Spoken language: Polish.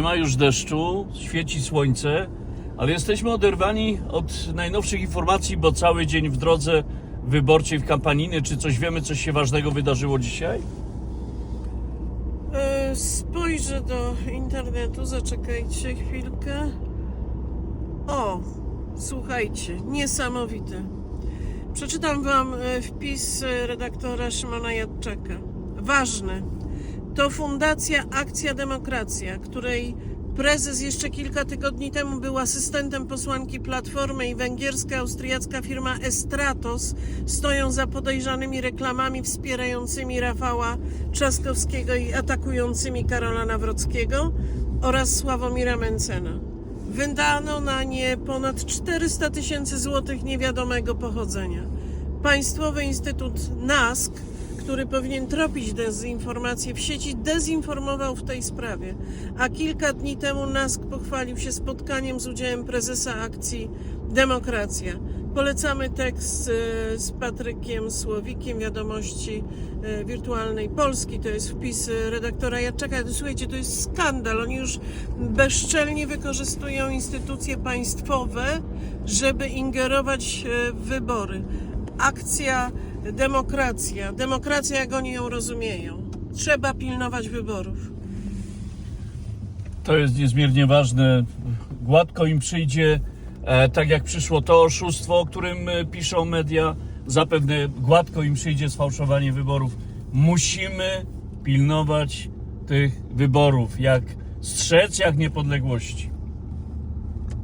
nie ma już deszczu, świeci słońce, ale jesteśmy oderwani od najnowszych informacji, bo cały dzień w drodze wyborczej w Kampaniny. Czy coś wiemy, coś się ważnego wydarzyło dzisiaj? E, Spojrzę do internetu, zaczekajcie chwilkę. O, słuchajcie, niesamowite. Przeczytam Wam e, wpis e, redaktora Szymona Jadczaka. Ważne. To Fundacja Akcja Demokracja, której prezes jeszcze kilka tygodni temu był asystentem posłanki Platformy i węgierska, austriacka firma Estratos stoją za podejrzanymi reklamami wspierającymi Rafała Trzaskowskiego i atakującymi Karola Nawrockiego oraz Sławomira Mencena. Wydano na nie ponad 400 tysięcy złotych niewiadomego pochodzenia. Państwowy Instytut NASK który powinien tropić dezinformację w sieci, dezinformował w tej sprawie. A kilka dni temu NASK pochwalił się spotkaniem z udziałem prezesa akcji Demokracja. Polecamy tekst e, z Patrykiem Słowikiem, wiadomości e, wirtualnej Polski. To jest wpis e, redaktora Jadczaka. Słuchajcie, to jest skandal. Oni już bezczelnie wykorzystują instytucje państwowe, żeby ingerować w wybory. Akcja demokracja. Demokracja, jak oni ją rozumieją. Trzeba pilnować wyborów. To jest niezmiernie ważne. Gładko im przyjdzie, e, tak jak przyszło to oszustwo, o którym e, piszą media. Zapewne gładko im przyjdzie sfałszowanie wyborów. Musimy pilnować tych wyborów, jak strzec, jak niepodległości.